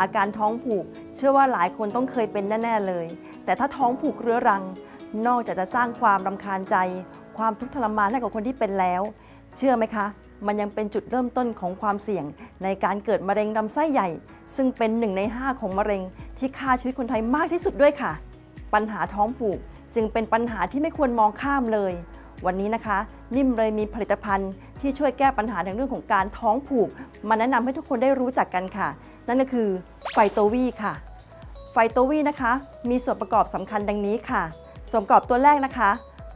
อาการท้องผูก เชื่อว่าหลายคนต้องเคยเป็นแน่ ๆเลย แต่ถ้าท้องผูกเรื้อรัง นอกจากจะสร้างความรำคาญใจ ความทุกข์ทรมานให้กับคนที่เป็นแล้ว เชื่อไหมคะ มันยังเป็นจุดเริ่มต้นของความเสี่ยง ในการเกิดมะเร็งลำไส้ใหญ่ ซึ่งเป็นหนึ่งใน 5 ของมะเร็ง ที่ฆ่าชีวิตคนไทยมากที่สุดด้วยค่ะ ปัญหาท้องผูกจึงเป็นปัญหาที่ไม่ควรมองข้ามเลย วันนี้นะคะ นิ่มเลยมีผลิตภัณฑ์ที่ช่วยแก้ปัญหาในเรื่องของการท้องผูก มาแนะนำให้ทุกคนได้รู้จักกันค่ะ นั่นก็คือไฟโตวีค่ะ ไฟโตวีนะคะ มีส่วนประกอบสำคัญดังนี้ค่ะ ส่วนประกอบตัวแรกนะคะ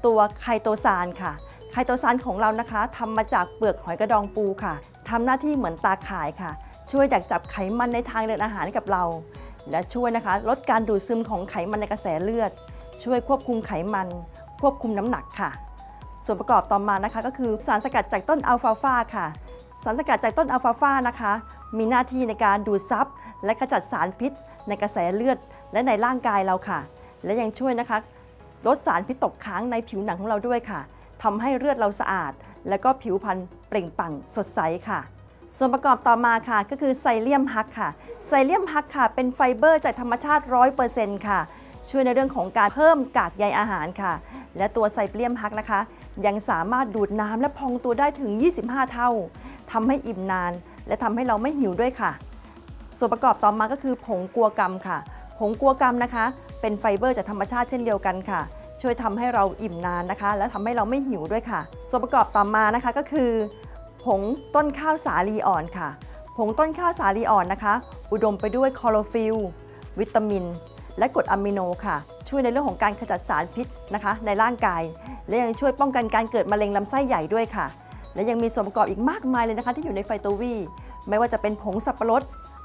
ตัวไคโตซานค่ะ ไคโตซานของเรานะคะทำมาจากเปลือกหอยกระดองปูค่ะทำหน้าที่เหมือนตาข่ายค่ะ ช่วยดักจับไขมันในทางเดินอาหารกับเรา และช่วยนะคะ ลดการดูดซึมของไขมันในกระแสเลือด ช่วยควบคุมไขมัน ควบคุมน้ำหนักค่ะ ส่วนประกอบต่อมานะคะ ก็คือสารสกัดจากต้นอัลฟาฟาค่ะ สารสกัดจากต้นอัลฟาฟานะคะ มีหน้าที่ในการดูดซับและขจัดสารพิษ ในกระแสเลือด และในร่างกายเราค่ะ และยังช่วยนะคะลดสารพิษตกค้างในผิวหนังของเราด้วยค่ะทำให้เลือดเราสะอาด และก็ผิวพรรณเปล่งปลั่งสดใสค่ะ ส่วนประกอบต่อมาค่ะ ก็คือไซเลียมฮักค่ะ ไซเลียมฮักค่ะ เป็นไฟเบอร์จากธรรมชาติ 100%ค่ะ ช่วยในเรื่องของการเพิ่มกากใยอาหารค่ะ และตัวไซเลียมฮักนะคะ ยังสามารถดูดน้ำและพองตัวได้ถึง 25 เท่าทำให้อิ่มนาน และทำให้เราไม่หิวด้วยค่ะ ส่วนประกอบต่อมาก็คือผงกัวกรรมค่ะ ผงกัวกรรมนะคะ เป็นไฟเบอร์จากธรรมชาติเช่นเดียวกันค่ะ ช่วยทำให้เราอิ่มนานนะคะ และทำให้เราไม่หิวด้วยค่ะ ส่วนประกอบต่อมานะคะก็คือ ผงต้นข้าวสาลีอ่อนค่ะ ผงต้นข้าวสาลีอ่อนนะคะ อุดมไปด้วยคลอโรฟิลวิตามิน และกรดอะมิโนค่ะ ช่วยในเรื่องของการขจัดสารพิษนะคะ ในร่างกาย และยังช่วยป้องกันการเกิดมะเร็งลำไส้ใหญ่ด้วยค่ะ และยังมีส่วนประกอบอีกมากมายเลยนะคะ ที่อยู่ในไฟโตวีไม่ว่าจะเป็นผงสับปะรด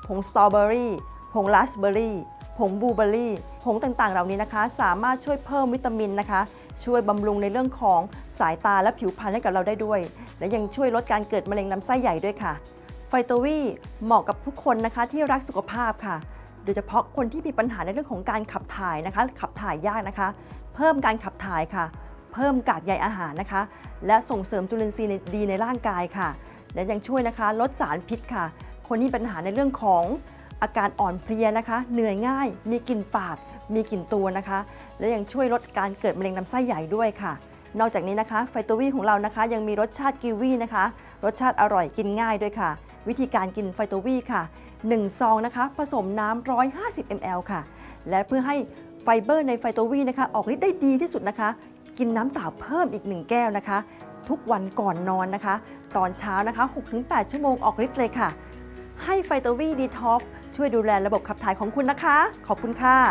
ผงสตรอเบอรี่ ผงราสเบอรี่ ผงบลูเบอรี่ ผงต่างๆ เหล่านี้นะคะ สามารถช่วยเพิ่มวิตามินนะคะ ช่วยบำรุงในเรื่องของสายตาและผิวพรรณให้กับเราได้ด้วย และยังช่วยลดการเกิดมะเร็งลำไส้ใหญ่ด้วยค่ะ ไฟโตวีเหมาะกับทุกคนนะคะที่รักสุขภาพค่ะ โดยเฉพาะคนที่มีปัญหาในเรื่องของการขับถ่ายนะคะ ขับถ่ายยากนะคะ เพิ่มการขับถ่ายค่ะ เพิ่มกากใยอาหารนะคะ และส่งเสริมจุลินทรีย์ดีในร่างกายค่ะ และยังช่วยนะคะ ลดสารพิษค่ะ คนที่ปัญหาในเรื่องของอาการอ่อนเพลียนะคะ เหนื่อยง่าย มีกลิ่นปาก มีกลิ่นตัวนะคะ และยังช่วยลดการเกิดมะเร็งลำไส้ใหญ่ด้วยค่ะ นอกจากนี้นะคะไฟโตวีของเรานะคะ ยังมีรสชาติกีวีนะคะ รสชาติอร่อยกินง่ายด้วยค่ะ วิธีการกินไฟโตวีค่ะ 1 ซองนะคะ ผสมน้ำ150 ml ค่ะ และเพื่อให้ไฟเบอร์ในไฟโตวีนะคะ ออกฤทธิ์ได้ดีที่สุดนะคะ กินน้ำเปล่าเพิ่มอีก 1 แก้วนะคะ ทุกวันก่อนนอนนะคะ ตอนเช้านะคะ 6-8 ชั่วโมงออกฤทธิ์เลยค่ะ ให้ไฟโตวีดีท็อกช่วยดูแลระบบขับถ่ายของคุณนะคะ ขอบคุณค่ะ